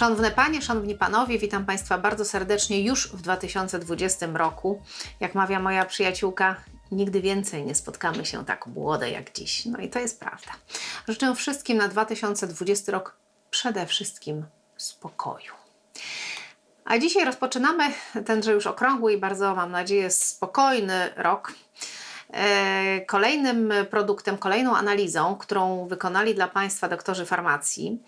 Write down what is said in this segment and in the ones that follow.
Szanowne Panie, Szanowni Panowie, witam Państwa bardzo serdecznie już w 2020 roku. Jak mawia moja przyjaciółka, nigdy więcej nie spotkamy się tak młode jak dziś. No i to jest prawda. Życzę wszystkim na 2020 rok przede wszystkim spokoju. A dzisiaj rozpoczynamy tenże już okrągły i bardzo, mam nadzieję, spokojny rok. E, Kolejnym produktem, kolejną analizą, którą wykonali dla Państwa doktorzy farmacji,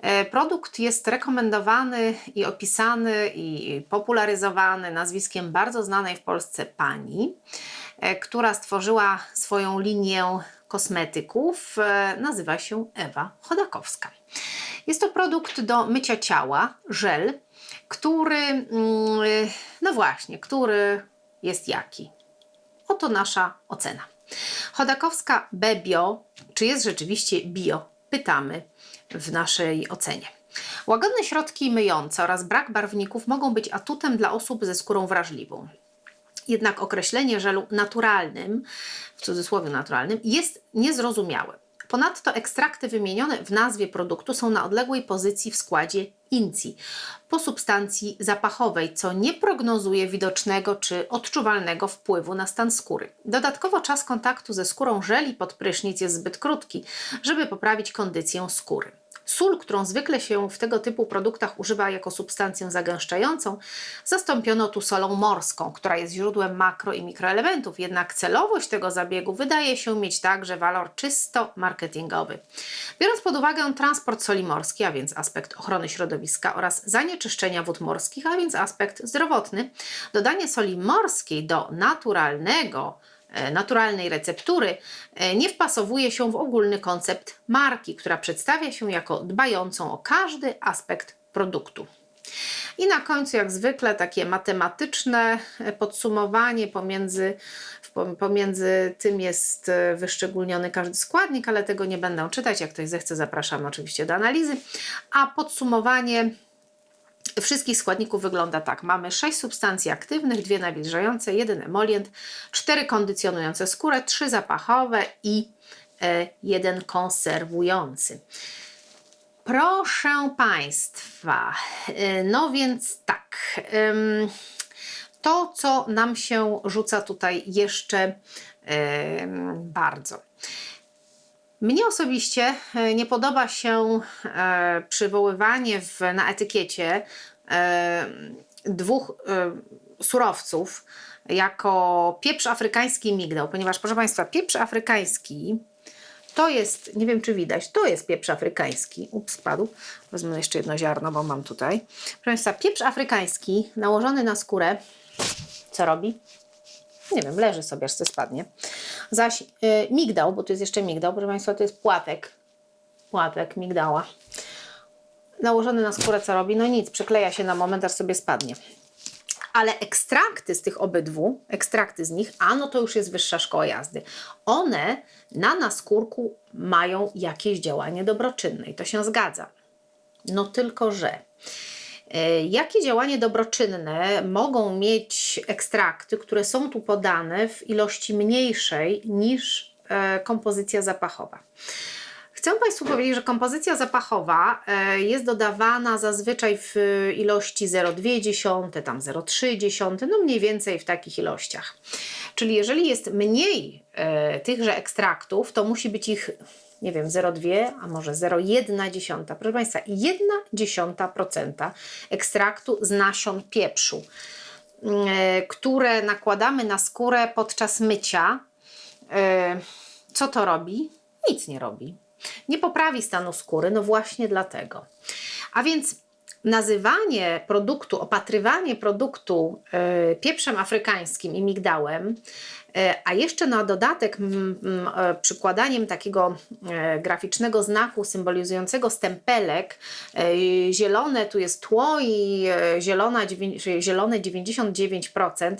e, produkt jest rekomendowany i opisany i popularyzowany nazwiskiem bardzo znanej w Polsce pani, e, która stworzyła swoją linię kosmetyków. Nazywa się Ewa Chodakowska. Jest to produkt do mycia ciała, żel, który, mm, no właśnie, który jest jaki? Oto nasza ocena. Chodakowska Bebio, czy jest rzeczywiście bio? Pytamy w naszej ocenie. Łagodne środki myjące oraz brak barwników mogą być atutem dla osób ze skórą wrażliwą. Jednak określenie żelu naturalnym, w cudzysłowie naturalnym, jest niezrozumiałe. Ponadto ekstrakty wymienione w nazwie produktu są na odległej pozycji w składzie INCI po substancji zapachowej, co nie prognozuje widocznego czy odczuwalnego wpływu na stan skóry. Dodatkowo czas kontaktu ze skórą żeli pod prysznic jest zbyt krótki, żeby poprawić kondycję skóry. Sól, którą zwykle się w tego typu produktach używa jako substancję zagęszczającą, zastąpiono tu solą morską, która jest źródłem makro i mikroelementów, jednak celowość tego zabiegu wydaje się mieć także walor czysto marketingowy. Biorąc pod uwagę transport soli morskiej, a więc aspekt ochrony środowiska oraz zanieczyszczenia wód morskich, a więc aspekt zdrowotny, dodanie soli morskiej do naturalnego naturalnej receptury e, nie wpasowuje się w ogólny koncept marki, która przedstawia się jako dbającą o każdy aspekt produktu. I na końcu, jak zwykle, takie matematyczne e, podsumowanie pomiędzy, pomiędzy tym jest e, wyszczególniony każdy składnik, ale tego nie będę czytać. Jak ktoś zechce, zapraszam oczywiście do analizy. A podsumowanie wszystkich składników wygląda tak. Mamy 6 substancji aktywnych, 2 nawilżające, 1 emolient, 4 kondycjonujące skórę, 3 zapachowe i e, 1 konserwujący. Proszę Państwa, y, no więc tak. To, co nam się rzuca tutaj jeszcze bardzo. Mnie osobiście e, nie podoba się e, przywoływanie w, na etykiecie e, dwóch surowców jako pieprz afrykański i migdał, ponieważ proszę Państwa, pieprz afrykański to jest, nie wiem czy widać, to jest pieprz afrykański. Ups, spadł. Wezmę jeszcze jedno ziarno, bo mam tutaj. Proszę Państwa, pieprz afrykański nałożony na skórę, co robi? Nie wiem, leży sobie, aż se spadnie. Zaś y, migdał, bo tu jest jeszcze migdał, proszę Państwa, to jest płatek. Płatek migdała. Nałożony na skórę, co robi? No nic, przykleja się na moment, aż sobie spadnie. Ale ekstrakty z tych obydwu, ekstrakty z nich, a no to już jest wyższa szkoła jazdy. One na naskórku mają jakieś działanie dobroczynne i to się zgadza. No tylko, że jakie działanie dobroczynne mogą mieć ekstrakty, które są tu podane w ilości mniejszej niż e, kompozycja zapachowa? Chcę Państwu powiedzieć, że kompozycja zapachowa e, jest dodawana zazwyczaj w ilości 0,2, tam 0,3, no mniej więcej w takich ilościach. Czyli jeżeli jest mniej e, tychże ekstraktów, to musi być ich, nie wiem, 0,2, a może 0,1. Proszę Państwa, 1,1% ekstraktu z nasion pieprzu, e, które nakładamy na skórę podczas mycia. E, Co to robi? Nic nie robi. Nie poprawi stanu skóry, no właśnie dlatego. A więc nazywanie produktu, opatrywanie produktu e, pieprzem afrykańskim i migdałem, e, a jeszcze na dodatek e, przykładaniem takiego graficznego znaku symbolizującego stempelek, zielone tu jest tło i zielone 99%,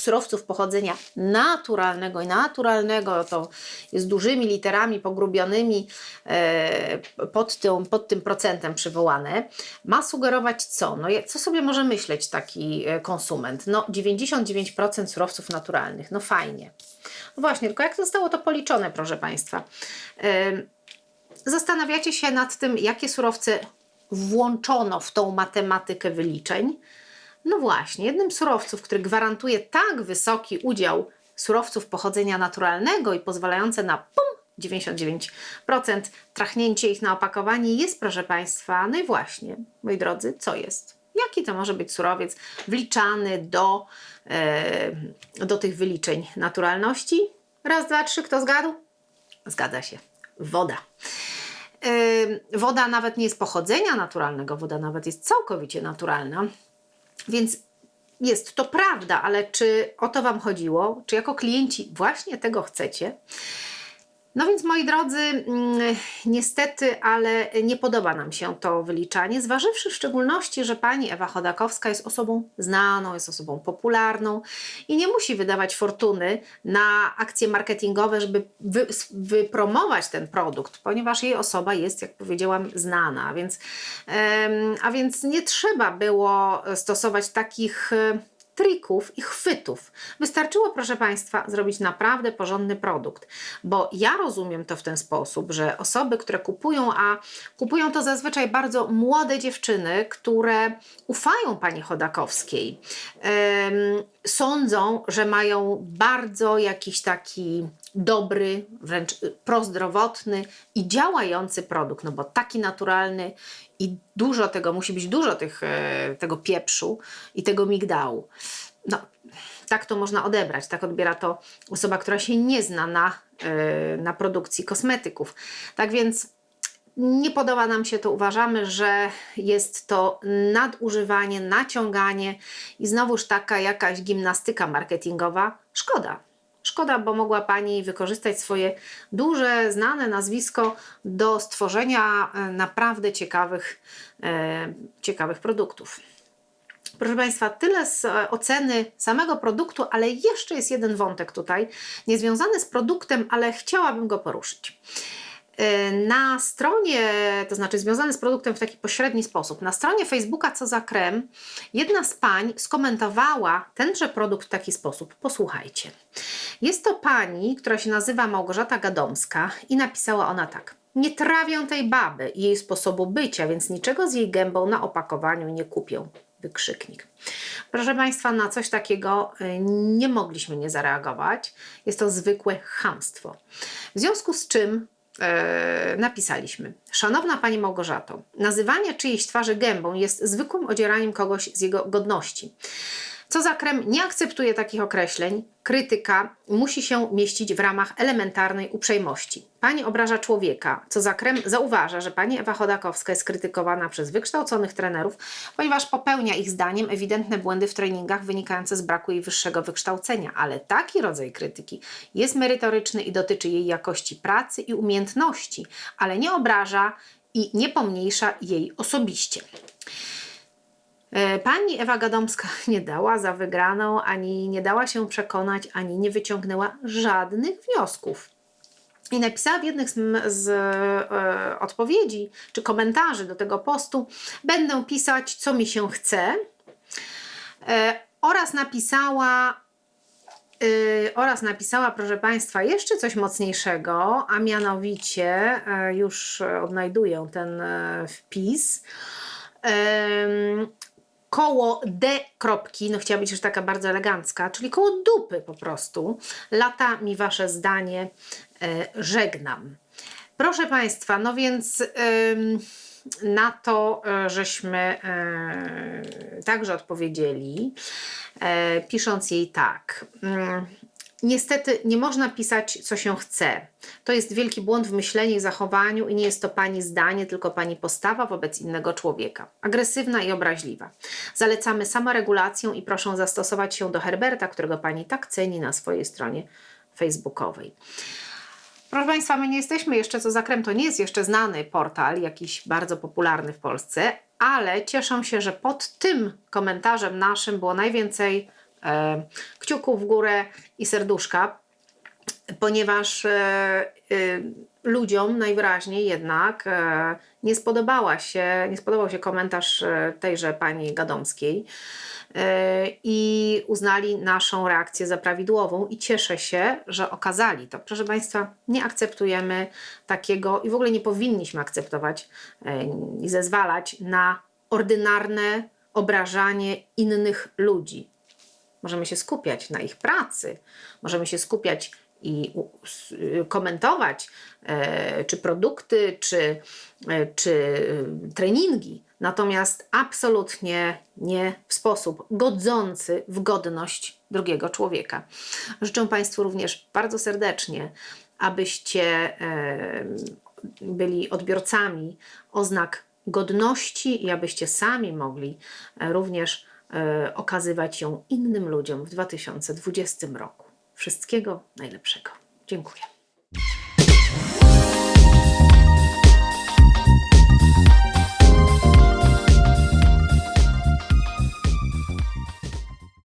surowców pochodzenia naturalnego i naturalnego, to jest dużymi literami pogrubionymi e, pod, tym, pod tym procentem przywołane, ma sugerować co? No, co sobie może myśleć taki e, konsument? No 99% surowców naturalnych, no fajnie. No właśnie, tylko jak zostało to policzone, proszę Państwa? E, Zastanawiacie się nad tym, jakie surowce włączono w tą matematykę wyliczeń? No właśnie, jednym z surowców, który gwarantuje tak wysoki udział surowców pochodzenia naturalnego i pozwalające na pum, 99% trachnięcie ich na opakowanie jest, proszę Państwa, no i właśnie, moi drodzy, co jest? Jaki to może być surowiec wliczany do, e, do tych wyliczeń naturalności? Raz, dwa, trzy, kto zgadł? Zgadza się. Woda. Yy, woda nawet nie jest pochodzenia naturalnego, woda nawet jest całkowicie naturalna. Więc jest to prawda, ale czy o to Wam chodziło? Czy jako klienci właśnie tego chcecie? No więc moi drodzy, mm, niestety, ale nie podoba nam się to wyliczanie, zważywszy w szczególności, że pani Ewa Chodakowska jest osobą znaną, jest osobą popularną i nie musi wydawać fortuny na akcje marketingowe, żeby wy, wypromować ten produkt, ponieważ jej osoba jest, jak powiedziałam, znana, a więc, a więc nie trzeba było stosować takich trików i chwytów. Wystarczyło, proszę Państwa, zrobić naprawdę porządny produkt, bo ja rozumiem to w ten sposób, że osoby, które kupują, a kupują to zazwyczaj bardzo młode dziewczyny, które ufają pani Chodakowskiej, em, sądzą, że mają bardzo jakiś taki dobry, wręcz prozdrowotny i działający produkt, no bo taki naturalny i dużo tego, musi być dużo tych, e, tego pieprzu i tego migdału. No, tak to można odebrać, tak odbiera to osoba, która się nie zna na, e, na produkcji kosmetyków. Tak więc nie podoba nam się to, uważamy, że jest to nadużywanie, naciąganie i znowuż taka jakaś gimnastyka marketingowa. Szkoda, Szkoda, bo mogła Pani wykorzystać swoje duże, znane nazwisko do stworzenia e, naprawdę ciekawych, e, ciekawych produktów. Proszę Państwa, tyle z e, oceny samego produktu, ale jeszcze jest jeden wątek tutaj, niezwiązany z produktem, ale chciałabym go poruszyć. Na stronie, to znaczy związany z produktem w taki pośredni sposób, na stronie Facebooka Co za krem, jedna z pań skomentowała tenże produkt w taki sposób. Posłuchajcie. Jest to pani, która się nazywa Małgorzata Gadomska i napisała ona tak. Nie trawią tej baby i jej sposobu bycia, więc niczego z jej gębą na opakowaniu nie kupią. Wykrzyknik. Proszę Państwa, na coś takiego y, nie mogliśmy nie zareagować. Jest to zwykłe chamstwo. W związku z czym napisaliśmy: Szanowna Pani Małgorzato, nazywanie czyjejś twarzy gębą jest zwykłym odzieraniem kogoś z jego godności. Co za krem nie akceptuje takich określeń, krytyka musi się mieścić w ramach elementarnej uprzejmości. Pani obraża człowieka. Co za krem zauważa, że pani Ewa Chodakowska jest krytykowana przez wykształconych trenerów, ponieważ popełnia ich zdaniem ewidentne błędy w treningach wynikające z braku jej wyższego wykształcenia, ale taki rodzaj krytyki jest merytoryczny i dotyczy jej jakości pracy i umiejętności, ale nie obraża i nie pomniejsza jej osobiście. E, pani Ewa Gadomska nie dała za wygraną, ani nie dała się przekonać, ani nie wyciągnęła żadnych wniosków. I napisała w jednych z, z e, odpowiedzi czy komentarzy do tego postu: Będę pisać, co mi się chce. E, oraz napisała, e, oraz napisała, proszę Państwa, jeszcze coś mocniejszego, a mianowicie e, już odnajduję ten e, wpis koło D kropki, no chciała być już taka bardzo elegancka, czyli koło dupy po prostu. Lata mi wasze zdanie, e, żegnam. Proszę Państwa, no więc na to e, żeśmy e, także odpowiedzieli, pisząc jej tak. Niestety nie można pisać, co się chce. To jest wielki błąd w myśleniu i zachowaniu i nie jest to pani zdanie, tylko pani postawa wobec innego człowieka. Agresywna i obraźliwa. Zalecamy samoregulację i proszę zastosować się do Herberta, którego pani tak ceni na swojej stronie facebookowej. Proszę Państwa, my nie jesteśmy jeszcze, co za krem, to nie jest jeszcze znany portal, jakiś bardzo popularny w Polsce, ale cieszę się, że pod tym komentarzem naszym było najwięcej kciuków w górę i serduszka, ponieważ e, e, ludziom najwyraźniej jednak e, nie spodobała się, nie spodobał się komentarz e, tejże pani Gadomskiej. i uznali naszą reakcję za prawidłową i cieszę się, że okazali to. Proszę Państwa, nie akceptujemy takiego i w ogóle nie powinniśmy akceptować e, i zezwalać na ordynarne obrażanie innych ludzi. Możemy się skupiać na ich pracy, możemy się skupiać i y, komentować, e, czy produkty, czy, e, czy y, treningi, natomiast absolutnie nie w sposób godzący w godność drugiego człowieka. Życzę Państwu również bardzo serdecznie, abyście byli odbiorcami oznak godności i abyście sami mogli e, również okazywać ją innym ludziom w 2020 roku. Wszystkiego najlepszego. Dziękuję.